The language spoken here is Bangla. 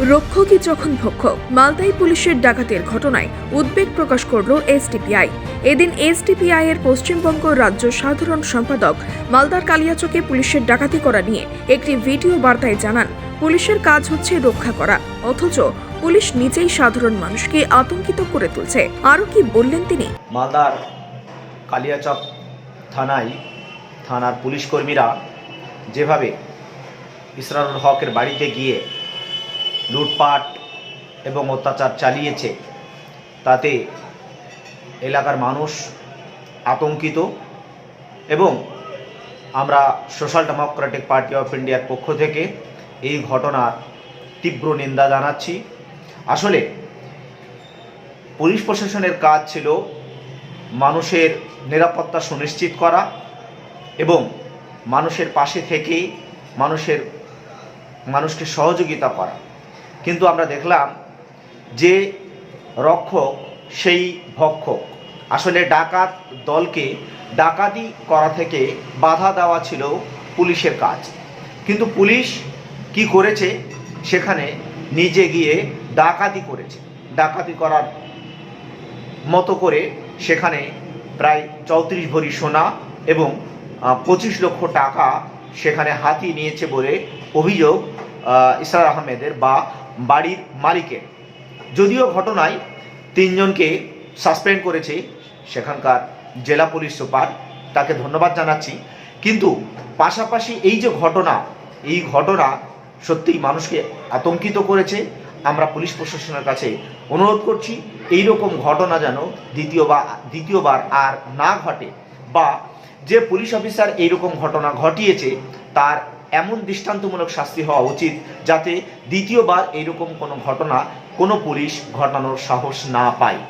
রক্ষকই যখন ভক্ষক, মালদাই পুলিশের ডাকাতের ঘটনায় উদ্বেগ প্রকাশ করল এসডিপিআই এদিন এসডিপিআই এর পশ্চিমবঙ্গ রাজ্য সাধারণ সম্পাদক মালদার কালিয়াচকে পুলিশের ডাকাতি করা নিয়ে একটি ভিডিও বার্তায় জানান, পুলিশের কাজ হচ্ছে রক্ষা করা, অথচ পুলিশ নিজেই সাধারণ মানুষকে আতঙ্কিত করে তুলছে। আরও কি বললেন তিনি? মালদার কালিয়াচক থানায় থানার পুলিশ কর্মীরা যেভাবে ইসরারুল হকের বাড়িতে গিয়ে লুটপাট এবং অত্যাচার চালিয়েছে। তাতে এলাকার মানুষ আতঙ্কিত এবং আমরা সোশ্যাল ডেমোক্রেটিক পার্টি অফ ইন্ডিয়ার পক্ষ থেকে এই ঘটনার তীব্র নিন্দা জানাচ্ছি। আসলে পুলিশ প্রশাসনের কাজ ছিল মানুষের নিরাপত্তা সুনিশ্চিত করা এবং মানুষের পাশে থেকেই মানুষের, মানুষকে সহযোগিতা করা। কিন্তু আমরা দেখলাম যে রক্ষক সেই ভক্ষক। আসলে ডাকাত দলকে ডাকাতি করা থেকে বাধা দেওয়া ছিল পুলিশের কাজ। কিন্তু পুলিশ কি করেছে? সেখানে নিজে গিয়ে ডাকাতি করেছে। ডাকাতি করার মতো করে সেখানে প্রায় চৌত্রিশ ভরি সোনা এবং পঁচিশ লক্ষ টাকা সেখানে হাতিয়ে নিয়েছে বলে অভিযোগ ইসরার আহমেদের বা বাড়ির মালিকের। যদিও ঘটনায় তিনজনকে সাসপেন্ড করেছে সেখানকার জেলা পুলিশ সুপার, তাকে ধন্যবাদ জানাচ্ছি। কিন্তু পাশাপাশি এই যে ঘটনা, এই ঘটনা সত্যিই মানুষকে আতঙ্কিত করেছে। আমরা পুলিশ প্রশাসনের কাছে অনুরোধ করছি, এই রকম ঘটনা যেন দ্বিতীয়বার দ্বিতীয়বার আর না ঘটে বা যে পুলিশ অফিসার এইরকম ঘটনা ঘটিয়েছে, তার এমন দৃষ্টান্তমূলক শাস্তি হওয়া উচিত যাতে দ্বিতীয়বার এরকম কোনো ঘটনা কোনো পুলিশ ঘটানোর সাহস না পায়।